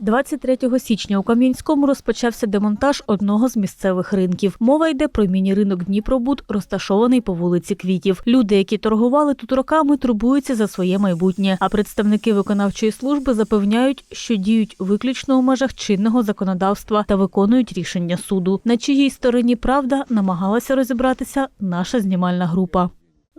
23 січня у Кам'янському розпочався демонтаж одного з місцевих ринків. Мова йде про міні-ринок Дніпробуд, розташований по вулиці Квітів. Люди, які торгували тут роками, турбуються за своє майбутнє. А представники виконавчої служби запевняють, що діють виключно у межах чинного законодавства та виконують рішення суду. На чиїй стороні правда намагалася розібратися наша знімальна група.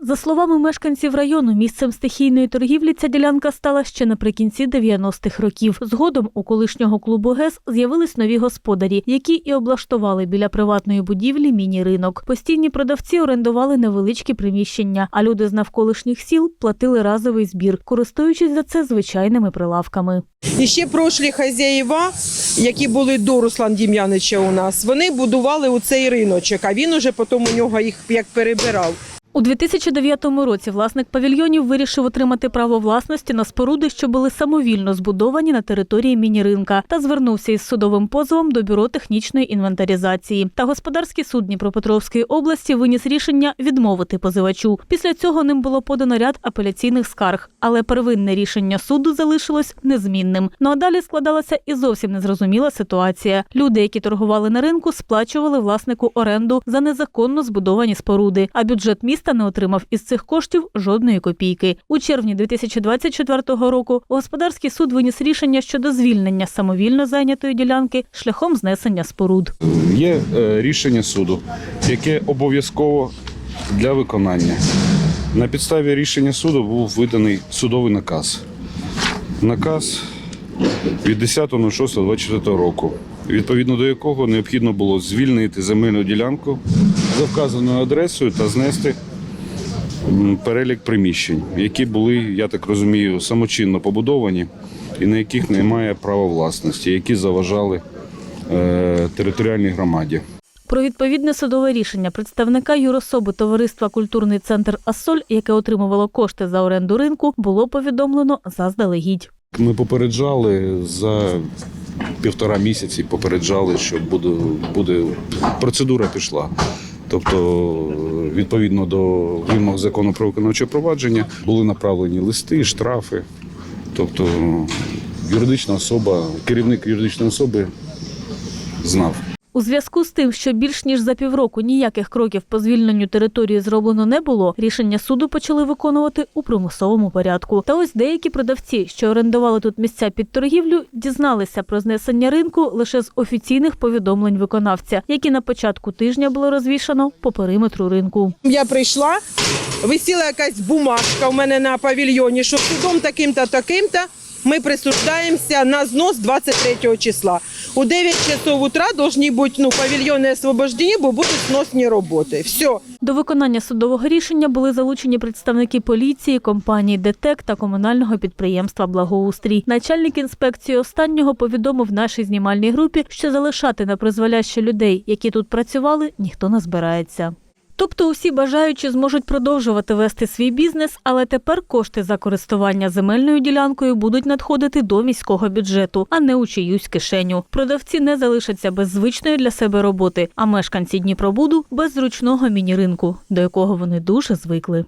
За словами мешканців району, місцем стихійної торгівлі ця ділянка стала ще наприкінці 90-х років. Згодом у колишнього клубу ГЕС з'явились нові господарі, які і облаштували біля приватної будівлі міні-ринок. Постійні продавці орендували невеличкі приміщення, а люди з навколишніх сіл платили разовий збір, користуючись за це звичайними прилавками. І ще прошлі хазяїва, які були до Руслан Дім'янича у нас, вони будували у цей риночок, а він уже потім у нього їх як перебирав. У 2009 році власник павільйонів вирішив отримати право власності на споруди, що були самовільно збудовані на території міні-ринка, та звернувся із судовим позовом до бюро технічної інвентаризації. Та господарський суд Дніпропетровської області виніс рішення відмовити позивачу. Після цього ним було подано ряд апеляційних скарг, але первинне рішення суду залишилось незмінним. Ну а далі складалася і зовсім незрозуміла ситуація. Люди, які торгували на ринку, сплачували власнику оренду за незаконно збудовані споруди, а бюджет міста не отримав із цих коштів жодної копійки. У червні 2024 року господарський суд виніс рішення щодо звільнення самовільно зайнятої ділянки шляхом знесення споруд. Є е, рішення суду, яке обов'язково для виконання. На підставі рішення суду був виданий судовий наказ. Наказ від 10.06.24 року, відповідно до якого необхідно було звільнити земельну ділянку за вказаною адресою та знести перелік приміщень, які були, я так розумію, самочинно побудовані і на яких немає права власності, які заважали е, територіальній громаді. Про відповідне судове рішення представника юрособи товариства Культурний центр Асоль, яке отримувало кошти за оренду ринку, було повідомлено заздалегідь. Ми попереджали за півтора місяці, попереджали, що буде, буде процедура пішла. Тобто, відповідно до вимог закону про виконавче провадження, були направлені листи, штрафи. Тобто, юридична особа, керівник юридичної особи знав. У зв'язку з тим, що більш ніж за півроку ніяких кроків по звільненню території зроблено не було, рішення суду почали виконувати у примусовому порядку. Та ось деякі продавці, що орендували тут місця під торгівлю, дізналися про знесення ринку лише з офіційних повідомлень виконавця, які на початку тижня було розвішано по периметру ринку. Я прийшла, висіла якась бумажка у мене на павільйоні, що судом таким-то, таким-то ми присуждаємося на знос 23 числа. У 9 часов утра повинні бути ну, павільйони освобождені, бо будуть сносні роботи. Все. До виконання судового рішення були залучені представники поліції, компанії ДТЕК та комунального підприємства Благоустрій. Начальник інспекції останнього повідомив нашій знімальній групі, що залишати на призволяще людей, які тут працювали, ніхто не збирається. Тобто усі бажаючі зможуть продовжувати вести свій бізнес, але тепер кошти за користування земельною ділянкою будуть надходити до міського бюджету, а не у чиюсь кишеню. Продавці не залишаться без звичної для себе роботи, а мешканці Дніпробуду без зручного міні-ринку, до якого вони дуже звикли.